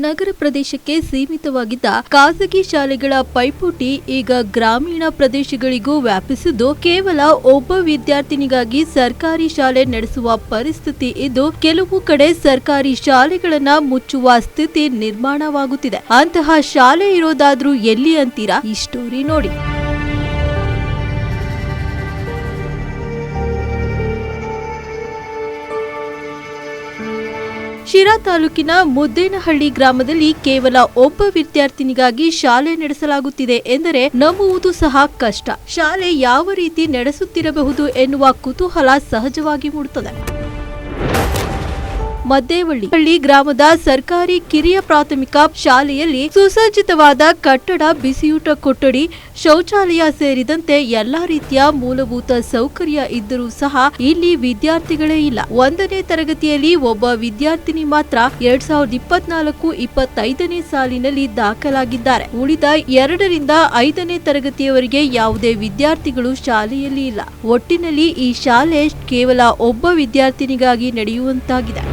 ನಗರ ಪ್ರದೇಶಕ್ಕೆ ಸೀಮಿತವಾಗಿದ್ದ ಖಾಸಗಿ ಶಾಲೆಗಳ ಪೈಪೋಟಿ ಈಗ ಗ್ರಾಮೀಣ ಪ್ರದೇಶಗಳಿಗೂ ವ್ಯಾಪಿಸಿದ್ದು ಕೇವಲ ಒಬ್ಬ ವಿದ್ಯಾರ್ಥಿನಿಗಾಗಿ ಸರ್ಕಾರಿ ಶಾಲೆ ನಡೆಸುವ ಪರಿಸ್ಥಿತಿ ಇದ್ದು ಕೆಲವು ಕಡೆ ಸರ್ಕಾರಿ ಶಾಲೆಗಳನ್ನ ಮುಚ್ಚುವ ಸ್ಥಿತಿ ನಿರ್ಮಾಣವಾಗುತ್ತಿದೆ. ಅಂತಹ ಶಾಲೆ ಇರೋದಾದ್ರೂ ಎಲ್ಲಿ ಅಂತೀರಾ? ಈ ಸ್ಟೋರಿ ನೋಡಿ. ಶಿರಾ ತಾಲೂಕಿನ ಮುದ್ದೇನಹಳ್ಳಿ ಗ್ರಾಮದಲ್ಲಿ ಕೇವಲ ಒಬ್ಬ ವಿದ್ಯಾರ್ಥಿನಿಗಾಗಿ ಶಾಲೆ ನಡೆಸಲಾಗುತ್ತಿದೆ ಎಂದರೆ ನಂಬುವುದು ಸಹ ಕಷ್ಟ. ಶಾಲೆ ಯಾವ ರೀತಿ ನಡೆಸುತ್ತಿರಬಹುದು ಎನ್ನುವ ಕುತೂಹಲ ಸಹಜವಾಗಿ ಮೂಡುತ್ತದೆ. ಮದ್ದೇವಳ್ಳಿ ಗ್ರಾಮದ ಸರ್ಕಾರಿ ಕಿರಿಯ ಪ್ರಾಥಮಿಕ ಶಾಲೆಯಲ್ಲಿ ಸುಸಜ್ಜಿತವಾದ ಕಟ್ಟಡ, ಬಿಸಿಯೂಟ, ಕೊಠಡಿ, ಶೌಚಾಲಯ ಸೇರಿದಂತೆ ಎಲ್ಲಾ ರೀತಿಯ ಮೂಲಭೂತ ಸೌಕರ್ಯ ಇದ್ದರೂ ಸಹ ಇಲ್ಲಿ ವಿದ್ಯಾರ್ಥಿಗಳೇ ಇಲ್ಲ. ಒಂದನೇ ತರಗತಿಯಲ್ಲಿ ಒಬ್ಬ ವಿದ್ಯಾರ್ಥಿನಿ ಮಾತ್ರ ಎರಡ್ ಸಾವಿರದ ಇಪ್ಪತ್ನಾಲ್ಕು ಇಪ್ಪತ್ತೈದನೇ ಸಾಲಿನಲ್ಲಿ ದಾಖಲಾಗಿದ್ದಾರೆ. ಉಳಿದ ಎರಡರಿಂದ ಐದನೇ ತರಗತಿಯವರೆಗೆ ಯಾವುದೇ ವಿದ್ಯಾರ್ಥಿಗಳು ಶಾಲೆಯಲ್ಲಿ ಇಲ್ಲ. ಒಟ್ಟಿನಲ್ಲಿ ಈ ಶಾಲೆ ಕೇವಲ ಒಬ್ಬ ವಿದ್ಯಾರ್ಥಿನಿಗಾಗಿ ನಡೆಯುವಂತಾಗಿದೆ.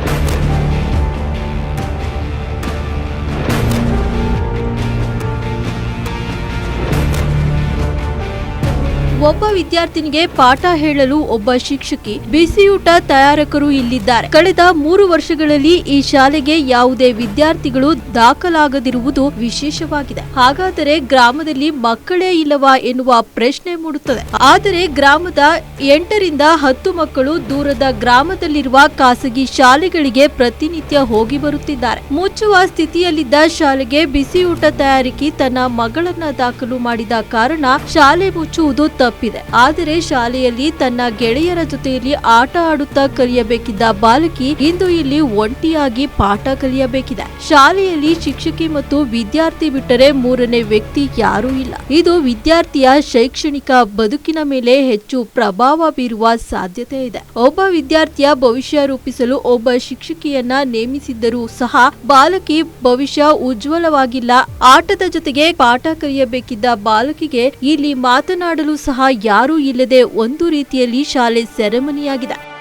ಒಬ್ಬ ವಿದ್ಯಾರ್ಥಿನಿಗೆ ಪಾಠ ಹೇಳಲು ಒಬ್ಬ ಶಿಕ್ಷಕಿ ಬಿಸಿಯೂಟ ತಯಾರಕರು ಇಲ್ಲಿದ್ದಾರೆ. ಕಳೆದ ಮೂರು ವರ್ಷಗಳಲ್ಲಿ ಈ ಶಾಲೆಗೆ ಯಾವುದೇ ವಿದ್ಯಾರ್ಥಿಗಳು ದಾಖಲಾಗದಿರುವುದು ವಿಶೇಷವಾಗಿದೆ. ಹಾಗಾದರೆ ಗ್ರಾಮದಲ್ಲಿ ಮಕ್ಕಳೇ ಇಲ್ಲವಾ ಎನ್ನುವ ಪ್ರಶ್ನೆ ಮೂಡುತ್ತದೆ. ಆದರೆ ಗ್ರಾಮದ ಎಂಟರಿಂದ ಹತ್ತು ಮಕ್ಕಳು ದೂರದ ಗ್ರಾಮದಲ್ಲಿರುವ ಖಾಸಗಿ ಶಾಲೆಗಳಿಗೆ ಪ್ರತಿನಿತ್ಯ ಹೋಗಿ ಬರುತ್ತಿದ್ದಾರೆ. ಮುಚ್ಚುವ ಸ್ಥಿತಿಯಲ್ಲಿದ್ದ ಶಾಲೆಗೆ ಬಿಸಿಯೂಟ ತಯಾರಿಕೆ ತನ್ನ ಮಗಳನ್ನ ದಾಖಲು ಮಾಡಿದ ಕಾರಣ ಶಾಲೆ ಮುಚ್ಚುವುದು ತಪ್ಪಿದೆ. ಆದರೆ ಶಾಲೆಯಲ್ಲಿ ತನ್ನ ಗೆಳೆಯರ ಜೊತೆಯಲ್ಲಿ ಆಟ ಆಡುತ್ತಾ ಕಲಿಯಬೇಕಿದ್ದ ಬಾಲಕಿ ಇಂದು ಇಲ್ಲಿ ಒಂಟಿಯಾಗಿ ಪಾಠ ಕಲಿಯಬೇಕಿದೆ. ಶಾಲೆಯಲ್ಲಿ ಶಿಕ್ಷಕಿ ಮತ್ತು ವಿದ್ಯಾರ್ಥಿ ಬಿಟ್ಟರೆ ಮೂರನೇ ವ್ಯಕ್ತಿ ಯಾರೂ ಇಲ್ಲ. ಇದು ವಿದ್ಯಾರ್ಥಿಯ ಶೈಕ್ಷಣಿಕ ಬದುಕಿನ ಮೇಲೆ ಹೆಚ್ಚು ಪ್ರಭಾವ ಬೀರುವ ಸಾಧ್ಯತೆ ಇದೆ. ಒಬ್ಬ ವಿದ್ಯಾರ್ಥಿಯ ಭವಿಷ್ಯ ರೂಪಿಸಲು ಒಬ್ಬ ಶಿಕ್ಷಕಿಯನ್ನ ನೇಮಿಸಿದ್ದರೂ ಸಹ ಬಾಲಕಿ ಭವಿಷ್ಯ ಉಜ್ವಲವಾಗಿಲ್ಲ. ಆಟದ ಜೊತೆಗೆ ಪಾಠ ಕಲಿಯಬೇಕಿದ್ದ ಬಾಲಕಿಗೆ ಇಲ್ಲಿ ಮಾತನಾಡಲು ಸಹ ಯಾರೂ ಇಲ್ಲದೆ ಒಂದು ರೀತಿಯಲ್ಲಿ ಶಾಲೆ ಸೆರೆಮನಿಯಾಗಿದೆ.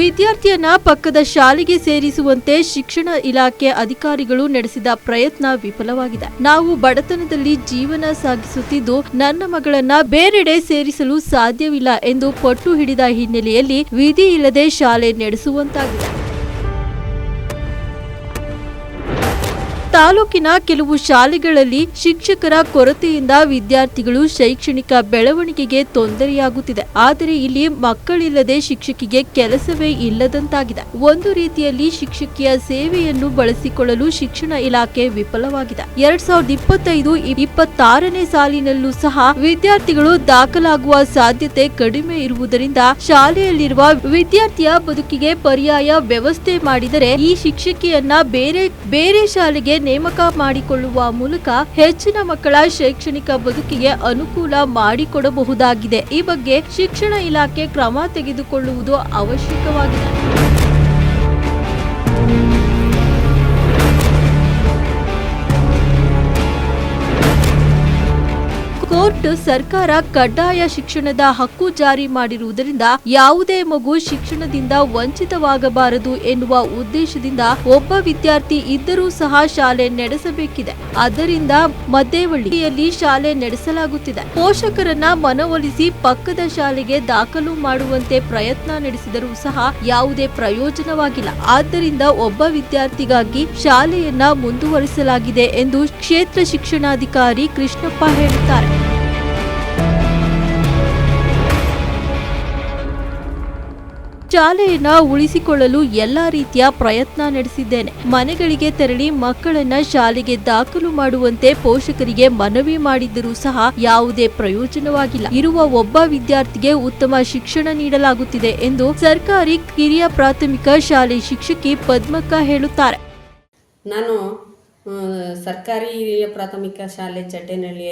ವಿದ್ಯಾರ್ಥಿಯನ್ನ ಪಕ್ಕದ ಶಾಲೆಗೆ ಸೇರಿಸುವಂತೆ ಶಿಕ್ಷಣ ಇಲಾಖೆ ಅಧಿಕಾರಿಗಳು ನಡೆಸಿದ ಪ್ರಯತ್ನ ವಿಫಲವಾಗಿದೆ. ನಾವು ಬಡತನದಲ್ಲಿ ಜೀವನ ಸಾಗಿಸುತ್ತಿದ್ದು, ನನ್ನ ಮಗಳನ್ನ ಬೇರೆಡೆ ಸೇರಿಸಲು ಸಾಧ್ಯವಿಲ್ಲ ಎಂದು ಪಟ್ಟು ಹಿಡಿದ ಹಿನ್ನೆಲೆಯಲ್ಲಿ ವಿಧಿ ಇಲ್ಲದೆ ಶಾಲೆ ನಡೆಸುವಂತಾಗಿದೆ. ತಾಲೂಕಿನ ಕೆಲವು ಶಾಲೆಗಳಲ್ಲಿ ಶಿಕ್ಷಕರ ಕೊರತೆಯಿಂದ ವಿದ್ಯಾರ್ಥಿಗಳು ಶೈಕ್ಷಣಿಕ ಬೆಳವಣಿಗೆಗೆ ತೊಂದರೆಯಾಗುತ್ತಿದೆ. ಆದರೆ ಇಲ್ಲಿ ಮಕ್ಕಳಿಲ್ಲದೆ ಶಿಕ್ಷಕಿಗೆ ಕೆಲಸವೇ ಇಲ್ಲದಂತಾಗಿದೆ. ಒಂದು ರೀತಿಯಲ್ಲಿ ಶಿಕ್ಷಕಿಯ ಸೇವೆಯನ್ನು ಬಳಸಿಕೊಳ್ಳಲು ಶಿಕ್ಷಣ ಇಲಾಖೆ ವಿಫಲವಾಗಿದೆ. ಎರಡ್ ಸಾವಿರದ ಇಪ್ಪತ್ತೈದು ಇಪ್ಪತ್ತಾರನೇ ಸಾಲಿನಲ್ಲೂ ಸಹ ವಿದ್ಯಾರ್ಥಿಗಳು ದಾಖಲಾಗುವ ಸಾಧ್ಯತೆ ಕಡಿಮೆ ಇರುವುದರಿಂದ ಶಾಲೆಯಲ್ಲಿರುವ ವಿದ್ಯಾರ್ಥಿಯ ಬದುಕಿಗೆ ಪರ್ಯಾಯ ವ್ಯವಸ್ಥೆ ಮಾಡಿದರೆ ಈ ಶಿಕ್ಷಕಿಯನ್ನ ಬೇರೆ ಬೇರೆ ಶಾಲೆಗೆ ನೇಮಕ ಮಾಡಿಕೊಳ್ಳುವ ಮೂಲಕ ಹೆಚ್ಚಿನ ಮಕ್ಕಳ ಶೈಕ್ಷಣಿಕ ಬದುಕಿಗೆ ಅನುಕೂಲ ಮಾಡಿಕೊಡಬಹುದಾಗಿದೆ. ಈ ಬಗ್ಗೆ ಶಿಕ್ಷಣ ಇಲಾಖೆ ಕ್ರಮ ತೆಗೆದುಕೊಳ್ಳುವುದು ಅವಶ್ಯಕವಾಗಿದೆ. ಕೋರ್ಟ್ ಸರ್ಕಾರ ಕಡ್ಡಾಯ ಶಿಕ್ಷಣದ ಹಕ್ಕು ಜಾರಿ ಮಾಡಿರುವುದರಿಂದ ಯಾವುದೇ ಮಗು ಶಿಕ್ಷಣದಿಂದ ವಂಚಿತವಾಗಬಾರದು ಎನ್ನುವ ಉದ್ದೇಶದಿಂದ ಒಬ್ಬ ವಿದ್ಯಾರ್ಥಿ ಇದ್ದರೂ ಸಹ ಶಾಲೆ ನಡೆಸಬೇಕಿದೆ. ಅದರಿಂದ ಮದ್ದೇವಳ್ಳಿಯಲ್ಲಿ ಶಾಲೆ ನಡೆಸಲಾಗುತ್ತಿದೆ. ಪೋಷಕರನ್ನ ಮನವೊಲಿಸಿ ಪಕ್ಕದ ಶಾಲೆಗೆ ದಾಖಲು ಮಾಡುವಂತೆ ಪ್ರಯತ್ನ ನಡೆಸಿದರೂ ಸಹ ಯಾವುದೇ ಪ್ರಯೋಜನವಾಗಿಲ್ಲ. ಆದ್ದರಿಂದ ಒಬ್ಬ ವಿದ್ಯಾರ್ಥಿಗಾಗಿ ಶಾಲೆಯನ್ನ ಮುಂದುವರಿಸಲಾಗಿದೆ ಎಂದು ಕ್ಷೇತ್ರ ಶಿಕ್ಷಣಾಧಿಕಾರಿ ಕೃಷ್ಣಪ್ಪ ಹೇಳುತ್ತಾರೆ ಶಾಲೆಯನ್ನ ಉಳಿಸಿಕೊಳ್ಳಲು ಎಲ್ಲಾ ರೀತಿಯ ಪ್ರಯತ್ನ ನಡೆಸಿದ್ದೇನೆ. ಮನೆಗಳಿಗೆ ತೆರಳಿ ಮಕ್ಕಳನ್ನ ಶಾಲೆಗೆ ದಾಖಲು ಮಾಡುವಂತೆ ಪೋಷಕರಿಗೆ ಮನವಿ ಮಾಡಿದ್ದರೂ ಸಹ ಯಾವುದೇ ಪ್ರಯೋಜನವಾಗಿಲ್ಲ. ಇರುವ ಒಬ್ಬ ವಿದ್ಯಾರ್ಥಿಗೆ ಉತ್ತಮ ಶಿಕ್ಷಣ ನೀಡಲಾಗುತ್ತಿದೆ ಎಂದು ಸರ್ಕಾರಿ ಕಿರಿಯ ಪ್ರಾಥಮಿಕ ಶಾಲೆ ಶಿಕ್ಷಕಿ ಪದ್ಮಕ್ಕ ಹೇಳುತ್ತಾರೆ. ನಾನು ಸರ್ಕಾರಿ ಹಿರಿಯ ಪ್ರಾಥಮಿಕ ಶಾಲೆ ಚಟ್ಟೆನಹಳ್ಳಿ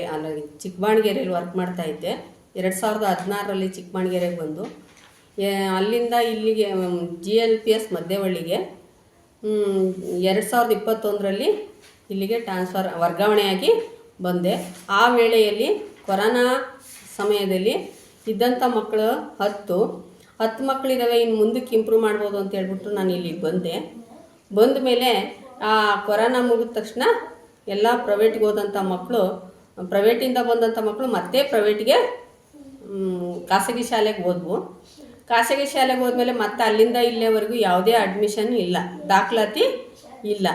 ಚಿಕ್ಕಬಾಣಗೆರೆಯಲ್ಲಿ ವರ್ಕ್ ಮಾಡ್ತಾ ಇದ್ದೆ. ಎರಡು ಸಾವಿರದ ಹದಿನಾರರಲ್ಲಿ ಚಿಕ್ಕಬಾಣಗೆರೆಗೆ ಬಂದು ಅಲ್ಲಿಂದ ಇಲ್ಲಿಗೆ ಜಿ ಎಲ್ ಪಿ ಎಸ್ ಮಧ್ಯವಳ್ಳಿಗೆ ಎರಡು ಸಾವಿರದ ಇಪ್ಪತ್ತೊಂದರಲ್ಲಿ ಇಲ್ಲಿಗೆ ಟ್ರಾನ್ಸ್ಫರ್ ವರ್ಗಾವಣೆಯಾಗಿ ಬಂದೆ. ಆ ವೇಳೆಯಲ್ಲಿ ಕೊರೋನಾ ಸಮಯದಲ್ಲಿ ಇದ್ದಂಥ ಮಕ್ಕಳು ಹತ್ತು. ಹತ್ತು ಮಕ್ಕಳಿದ್ದಾವೆ ಇನ್ನು ಮುಂದಕ್ಕೆ ಇಂಪ್ರೂವ್ ಮಾಡ್ಬೋದು ಅಂತ ಹೇಳ್ಬಿಟ್ಟು ನಾನು ಇಲ್ಲಿಗೆ ಬಂದೆ. ಬಂದ ಮೇಲೆ ಆ ಕೊರೋನಾ ಮುಗಿದ ತಕ್ಷಣ ಎಲ್ಲ ಪ್ರೈವೇಟ್ಗೆ ಹೋದಂಥ ಮಕ್ಕಳು ಪ್ರೈವೇಟಿಂದ ಬಂದಂಥ ಮಕ್ಕಳು ಮತ್ತೆ ಪ್ರೈವೇಟ್ಗೆ ಖಾಸಗಿ ಶಾಲೆಗೆ ಹೋದ್ವು. ಖಾಸಗಿ ಶಾಲೆಗೆ ಹೋದ್ಮೇಲೆ ಮತ್ತೆ ಅಲ್ಲಿಂದ ಇಲ್ಲೇವರೆಗೂ ಯಾವುದೇ ಅಡ್ಮಿಷನ್ ಇಲ್ಲ. ದಾಖಲಾತಿ ಇಲ್ಲ.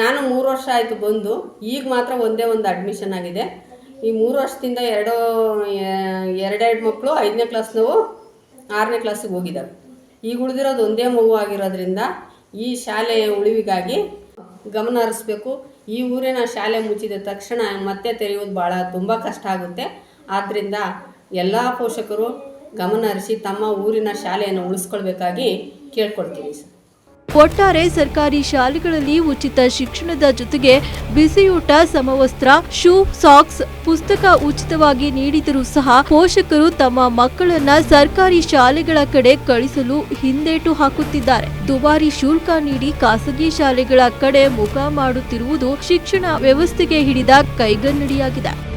ನಾನು ಮೂರು ವರ್ಷ ಆಯಿತು ಬಂದು, ಈಗ ಮಾತ್ರ ಒಂದೇ ಒಂದು ಅಡ್ಮಿಷನ್ ಆಗಿದೆ. ಈ ಮೂರು ವರ್ಷದಿಂದ ಎರಡು, ಎರಡೆರಡು ಮಕ್ಕಳು ಐದನೇ ಕ್ಲಾಸ್ನವು ಆರನೇ ಕ್ಲಾಸಿಗೆ ಹೋಗಿದ್ದಾವೆ. ಈಗ ಉಳಿದಿರೋದು ಒಂದೇ ಮಗು ಆಗಿರೋದ್ರಿಂದ ಈ ಶಾಲೆಯ ಉಳಿವಿಗಾಗಿ ಗಮನ ಹರಿಸ್ಬೇಕು. ಈ ಊರಿನ ಶಾಲೆ ಮುಚ್ಚಿದ ತಕ್ಷಣ ಮತ್ತೆ ತೆರೆಯೋದು ಭಾಳ ತುಂಬ ಕಷ್ಟ ಆಗುತ್ತೆ. ಆದ್ದರಿಂದ ಎಲ್ಲ ಪೋಷಕರು ಗಮನ ಹರಿಸಿ ತಮ್ಮ ಊರಿನ ಶಾಲೆಯನ್ನು ಉಳಿಸ್ಕೊಳ್ಬೇಕಾಗಿ ಕೇಳ್ಕೊಳ್ತೀವಿ ಒಟ್ಟಾರೆ ಸರ್ಕಾರಿ ಶಾಲೆಗಳಲ್ಲಿ ಉಚಿತ ಶಿಕ್ಷಣದ ಜೊತೆಗೆ ಬಿಸಿಯೂಟ, ಸಮವಸ್ತ್ರ, ಶೂ, ಸಾಕ್ಸ್ ಪುಸ್ತಕ ಉಚಿತವಾಗಿ ನೀಡಿದರೂ ಸಹ ಪೋಷಕರು ತಮ್ಮ ಮಕ್ಕಳನ್ನ ಸರ್ಕಾರಿ ಶಾಲೆಗಳ ಕಡೆ ಕಳಿಸಲು ಹಿಂದೇಟು ಹಾಕುತ್ತಿದ್ದಾರೆ. ದುಬಾರಿ ಶುಲ್ಕ ನೀಡಿ ಖಾಸಗಿ ಶಾಲೆಗಳ ಕಡೆ ಮುಖ ಮಾಡುತ್ತಿರುವುದು ಶಿಕ್ಷಣ ವ್ಯವಸ್ಥೆಗೆ ಹಿಡಿದ ಕೈಗನ್ನಡಿಯಾಗಿದೆ.